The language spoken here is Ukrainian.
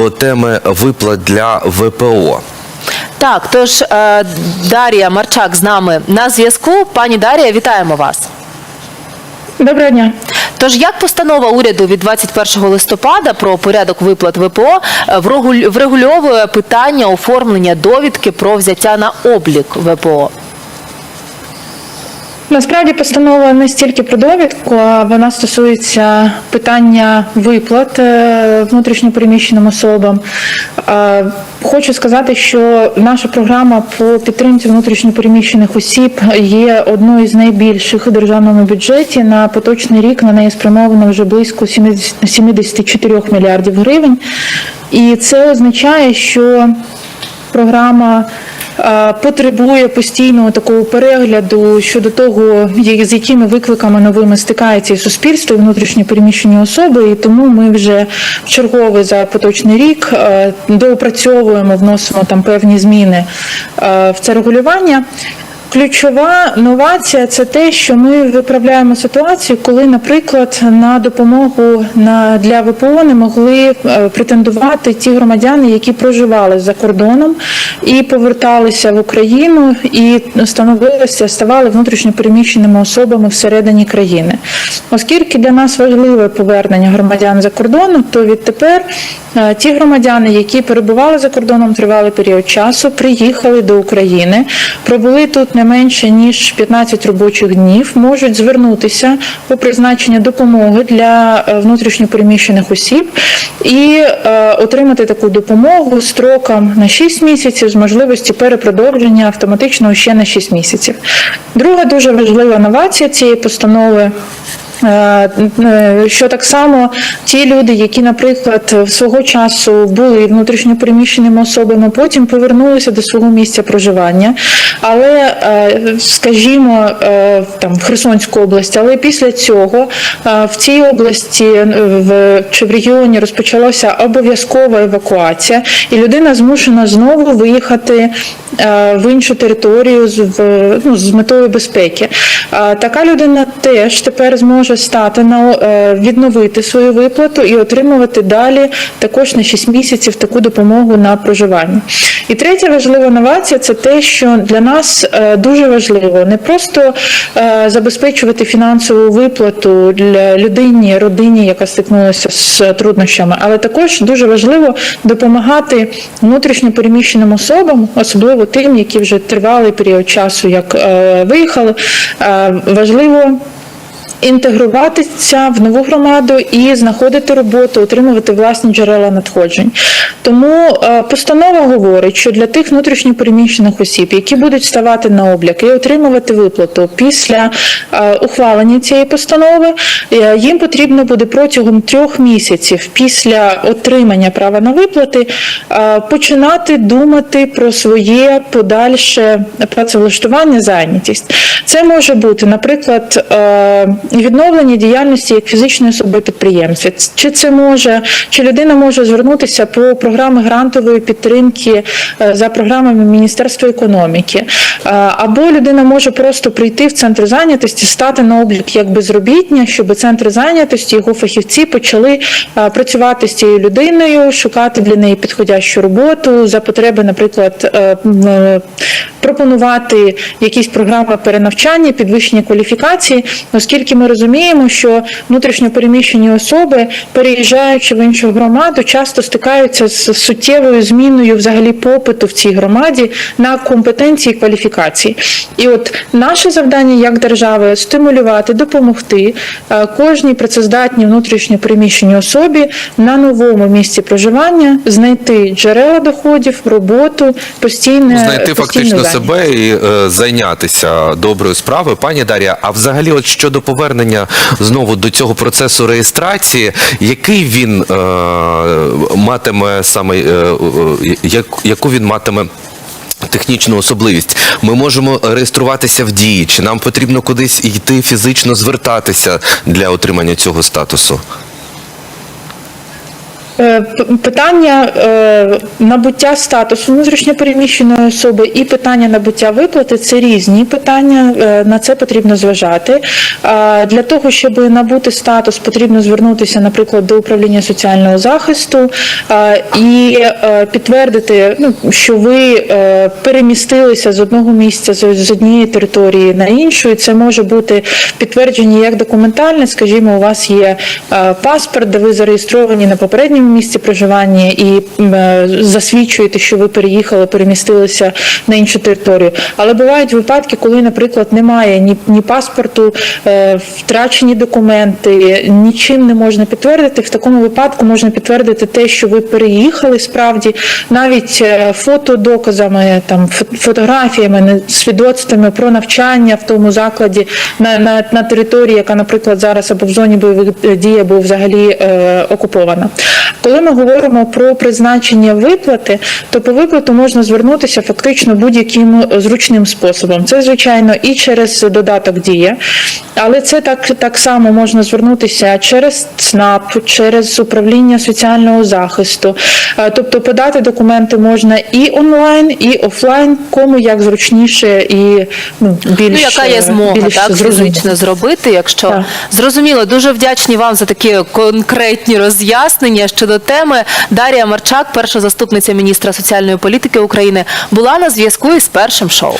до теми виплат для ВПО. Так, тож е, Дар'я Марчак з нами на зв'язку. Пані Дар'я, вітаємо вас. Доброго дня. Тож як постанова уряду від 21 листопада про порядок виплат ВПО е, врегуль- врегульовує питання оформлення довідки про взяття на облік ВПО? Насправді постанова не стільки про довідку, а вона стосується питання виплат е, внутрішньопереміщеним особам. Е, Хочу сказати, що наша програма по підтримці внутрішньопереміщених осіб є одною з найбільших у державному бюджеті. На поточний рік на неї спрямовано вже близько 70 74 мільярдів гривень. І це означає, що програма потребує постійного такого перегляду щодо того, з якими викликами новими стикається і суспільство, і внутрішньо переміщені особи. І тому ми вже в чергове за поточний рік е, доопрацьовуємо, вносимо там певні зміни е, в це регулювання. Ключова новація це те, що ми виправляємо ситуацію, коли, наприклад, на допомогу на для ВПО не могли е, претендувати ті громадяни, які проживали за кордоном і поверталися в Україну і становилися, ставали внутрішньо переміщеними особами всередині країни. Оскільки для нас важливе повернення громадян за кордоном, то відтепер е, ті громадяни, які перебували за кордоном тривалий період часу, приїхали до України, пробули тут не менше ніж 15 робочих днів, можуть звернутися по призначення допомоги для е, внутрішньопереміщених осіб і е, отримати таку допомогу строком на 6 місяців з можливості перепродовження автоматично ще на 6 місяців. Друга дуже важлива новація цієї постанови. Е, е, Що так само ті люди, які, наприклад, свого часу були внутрішньопереміщеними особами, потім повернулися до свого місця проживання, але, е, скажімо, там в Херсонську область, але після цього в цій області в чи в регіоні розпочалася обов'язкова евакуація, і людина змушена знову виїхати в іншу територію з ну, з метою безпеки. Така людина теж тепер зможе стати на е, відновити свою виплату і отримувати далі також на 6 місяців таку допомогу на проживання. І третя важлива новація це те, що для нас е, дуже важливо не просто е, забезпечувати фінансову виплату для людині, родині, яка стикнулася з труднощами, але також дуже важливо допомагати внутрішньо переміщеним особам, особливо тим, які вже тривалий період часу як виїхали. Е, важливо інтегруватися в нову громаду і знаходити роботу, отримувати власні джерела надходжень. Тому е, постанова говорить, що для тих внутрішньопереміщених осіб, які будуть ставати на облік і отримувати виплату після е, ухвалення цієї постанови, е, їм потрібно буде протягом трьох місяців після отримання права на виплати починати думати про своє подальше працевлаштування, зайнятість. Це може бути, наприклад, відновлення діяльності як фізичної особи підприємця. Чи це може, чи людина може звернутися по програми грантової підтримки е, за програмами Міністерства економіки, Е, або людина може просто прийти в центр зайнятості, стати на облік як безробітня, щоб центр зайнятості, його фахівці почали е, працювати з цією людиною, шукати для неї підходящу роботу за потреби, наприклад, пропонувати якісь програми перенавчання, підвищення кваліфікації, оскільки ми розуміємо, що внутрішньо переміщені особи, переїжджаючи в іншу громаду, часто стикаються з суттєвою зміною взагалі попиту в цій громаді на компетенції і кваліфікації. І от наше завдання як держави стимулювати, допомогти е, кожній працездатній внутрішньо переміщеній особі на новому місці проживання знайти джерела доходів, роботу, постійне Знайти постійну фактично. Себе і е, зайнятися доброю справою. Пані Дар'я, а взагалі, от щодо повернення знову до цього процесу реєстрації, який він е, матиме саме е, е, як, яку він матиме? Технічну особливість. Ми можемо реєструватися в дії, чи нам потрібно кудись йти фізично звертатися для отримання цього статусу? Е, Питання е, набуття статусу внутрішньопереміщеної особи і питання набуття виплати це різні питання. е, На це потрібно зважати. Для того, щоб набути статус, потрібно звернутися, наприклад, до управління соціального захисту і підтвердити, ну, що ви перемістилися з одного місця з однієї території на іншу. І це може бути підтвердження як документальне, скажімо, у вас є паспорт, де ви зареєстровані на попередньому місці проживання і е, засвідчуєте, що ви переїхали, перемістилися на іншу територію. Але бувають випадки, коли, наприклад, немає ні, ні паспорту, е, втрачені документи, нічим не можна підтвердити. В такому випадку можна підтвердити те, що ви переїхали справді, навіть е, фотодоказами, там фо- фотографіями, свідоцтвами про навчання в тому закладі на, на, на території, яка, наприклад, зараз або в зоні бойових дій, або взагалі е, окупована. Коли ми говоримо про призначення виплати, то по виплату можна звернутися фактично будь-яким зручним способом. Це, звичайно, і через додаток дія, але це так, так само можна звернутися через ЦНАП, через управління соціального захисту. Тобто подати документи можна і онлайн, і офлайн, кому як зручніше і ну, більш Ну, яка є е, змога більш так фізично зробити, якщо Так. зрозуміло, дуже вдячні вам за такі конкретні роз'яснення щодо теми. Дарія Марчак, перша заступниця міністра соціальної політики України, була на зв'язку із першим шоу.